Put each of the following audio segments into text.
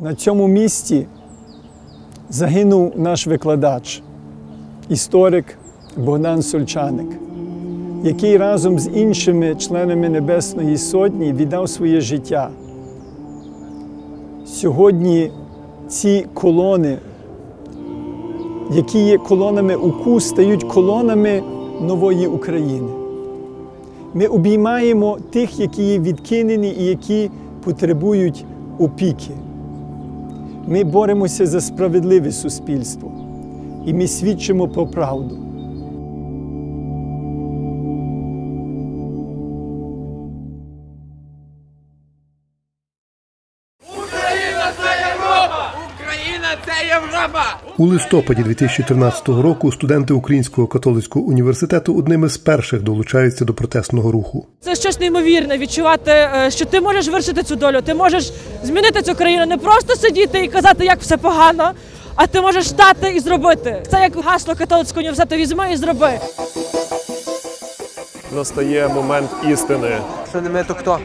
На цьому місці загинув наш викладач, історик Богдан Сольчаник, який разом з іншими членами Небесної Сотні віддав своє життя. Сьогодні ці колони, які є колонами УКУ, стають колонами нової України. Ми обіймаємо тих, які є відкинені і які потребують опіки. Ми боремося за справедливе суспільство і ми свідчимо про правду. У листопаді 2013 року студенти Українського католицького університету одними з перших долучаються до протестного руху. Це щось неймовірне відчувати, е, що ти можеш вирішити цю долю. Ти можеш змінити цю країну, не просто сидіти і казати, як все погано, а ти можеш стати і зробити. Це як гасло католицького університету візьми і зроби. Настає момент істини. Що не ми, то хто?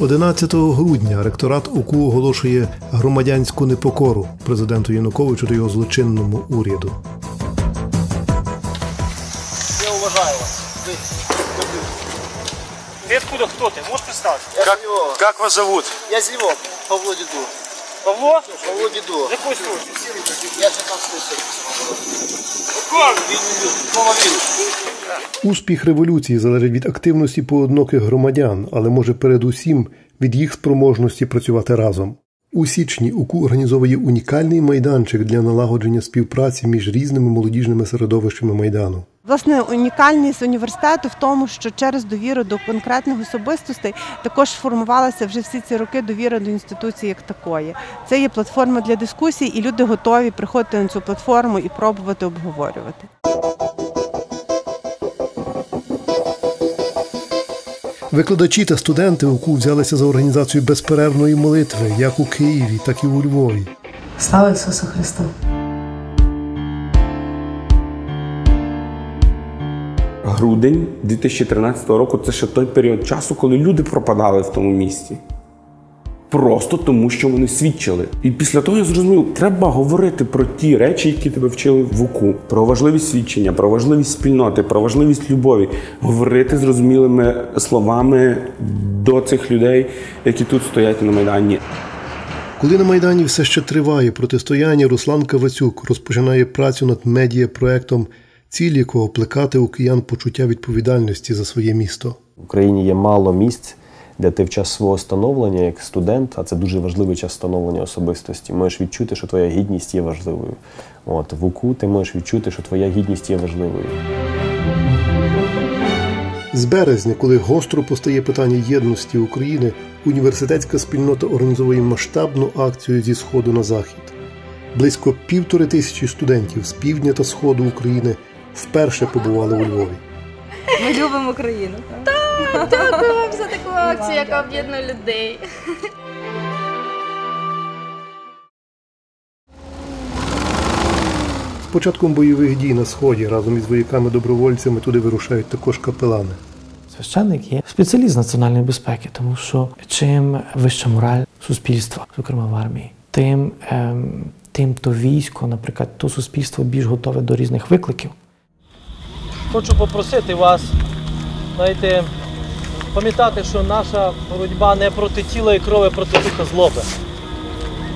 11 грудня ректорат УКУ оголошує громадянську непокору президенту Януковичу та його злочинному уряду. Ты откуда, кто ты? Можешь представиться? Как, как вас зовут? Я з Львова, Павло Діду. Павло? Павло Діду. З якої служби? Я 16 секції. Успіх революції залежить від активності поодиноких громадян, але може передусім від їх спроможності працювати разом. У січні УКУ організовує унікальний майданчик для налагодження співпраці між різними молодіжними середовищами майдану. Власне, унікальність університету в тому, що через довіру до конкретних особистостей також формувалася вже всі ці роки довіра до інституції як такої. Це є платформа для дискусій, і люди готові приходити на цю платформу і пробувати обговорювати. Викладачі та студенти УКУ взялися за організацію безперервної молитви як у Києві, так і у Львові. Слава Ісусу Христу! Грудень 2013 року це ще той період часу, коли люди пропадали в тому місті. Просто тому, що вони свідчили. І після того я зрозумів, треба говорити про ті речі, які тебе вчили в УКУ, про важливість свідчення, про важливість спільноти, про важливість любові, говорити зрозумілими словами до цих людей, які тут стоять на майдані. Коли на Майдані все ще триває протистояння, Руслан Кавацюк розпочинає працю над медіапроектом, ціль якого плекати у киян почуття відповідальності за своє місто. В Україні є мало місць, де ти в час свого становлення як студент, а це дуже важливий час становлення особистості, можеш відчути, що твоя гідність є важливою. От в УКУ ти можеш відчути, що твоя гідність є важливою. З березня, коли гостро постає питання єдності України, університетська спільнота організовує масштабну акцію зі сходу на захід. Близько півтори тисячі студентів з півдня та сходу України вперше побували у Львові. Ми любимо Україну. Так, дякую вам за таку акцію, яка об'єднує людей. З початком бойових дій на сході разом із вояками-добровольцями туди вирушають також капелани. Священник є спеціаліст національної безпеки, тому що чим вища мораль суспільства, зокрема в армії, тим, ем, тим то військо, наприклад, то суспільство більш готове до різних викликів. Хочу попросити вас, знаєте, пам'ятати, що наша боротьба не проти тіла і крові, а проти духа злоби.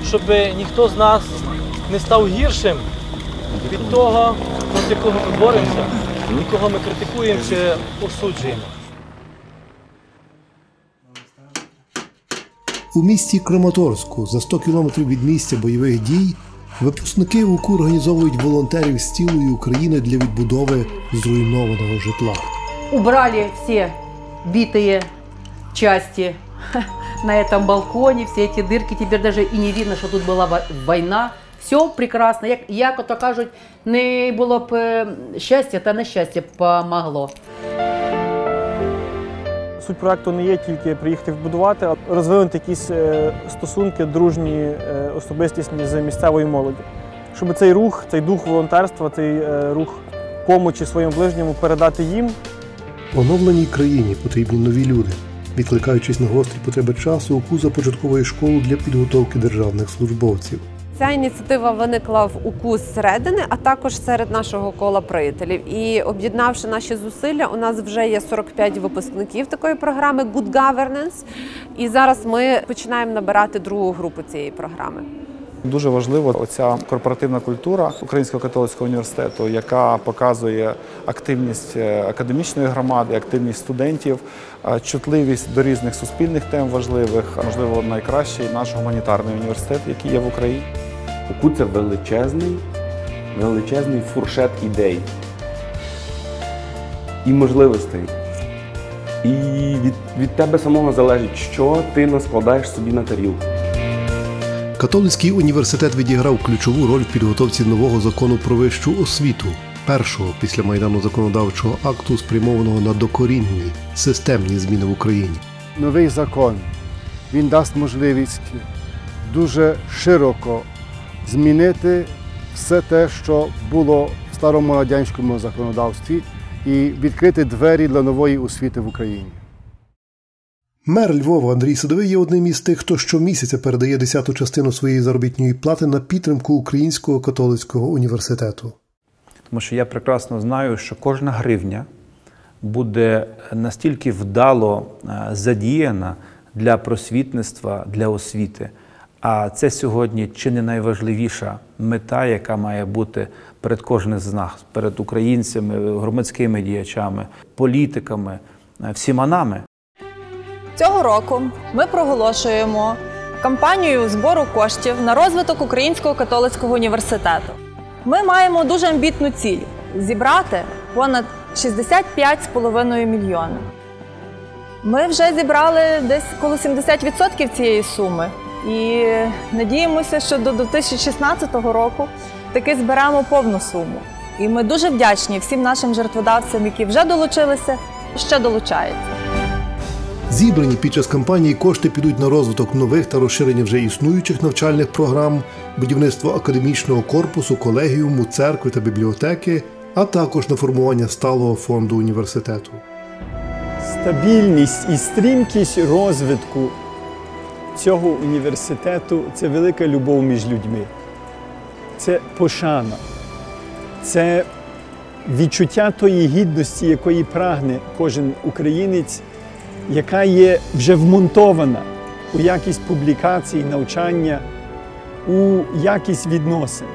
Щоб ніхто з нас не став гіршим від того, проти кого ми боремося, і кого ми критикуємо чи осуджуємо. У місті Краматорську, за 100 кілометрів від місця бойових дій, випускники УКУ організовують волонтерів з цілої України для відбудови зруйнованого житла. Убрали все битые части на этом балконе, все эти дырки. Теперь даже и не видно, що тут була во- війна. Все прекрасно. Як, як ото кажуть, не було б е, щастя, та нещастя помогло. Суть проекту не є тільки приїхати вбудувати, а розвинути якісь е, стосунки дружні, е, особистісні з місцевою молоді. Щоб цей рух, цей дух волонтерства, цей е, рух помочі своєму ближньому передати їм. Оновленій країні потрібні нові люди, Відкликаючись на гострі потреби часу, УКУ започатковує школу для підготовки державних службовців. Ця ініціатива виникла в УКУ зсередини, а також серед нашого кола приятелів. І об'єднавши наші зусилля, у нас вже є 45 випускників такої програми Good Governance. І зараз ми починаємо набирати другу групу цієї програми. Дуже важлива оця корпоративна культура Українського католицького університету, яка показує активність е, академічної громади, активність студентів, чутливість до різних суспільних тем важливих. Можливо, найкращий наш гуманітарний університет, який є в Україні. УКУ це величезний, величезний фуршет ідей і можливостей. І від, від тебе самого залежить, що ти наскладаєш собі на тарілку. Католицький університет відіграв ключову роль в підготовці нового закону про вищу освіту, першого після майдану законодавчого акту, спрямованого на докорінні системні зміни в Україні. Новий закон він дасть можливість дуже широко змінити все те, що було в старому радянському законодавстві, і відкрити двері для нової освіти в Україні. Мер Львова Андрій Садовий є одним із тих, хто щомісяця передає десяту частину своєї заробітної плати на підтримку Українського католицького університету. Тому що я прекрасно знаю, що кожна гривня буде настільки вдало е, задіяна для просвітництва, для освіти. А це сьогодні чи не найважливіша мета, яка має бути перед кожним з нас, перед українцями, громадськими діячами, політиками, е, всіма нами. Цього року ми проголошуємо кампанію збору коштів на розвиток Українського католицького університету. Ми маємо дуже амбітну ціль зібрати понад 65,5 мільйона. Ми вже зібрали десь коло 70% цієї суми і надіємося, що до 2016 року таки зберемо повну суму. І ми дуже вдячні всім нашим жертводавцям, які вже долучилися, ще долучаються. Зібрані під час кампанії кошти підуть на розвиток нових та розширення вже існуючих навчальних програм, будівництво академічного корпусу, колегіуму, церкви та бібліотеки, а також на формування сталого фонду університету. Стабільність і стрімкість розвитку цього університету це велика любов між людьми. Це пошана, це відчуття тої гідності, якої прагне кожен українець, яка є вже вмонтована у якість публікацій, навчання, у якість відносин.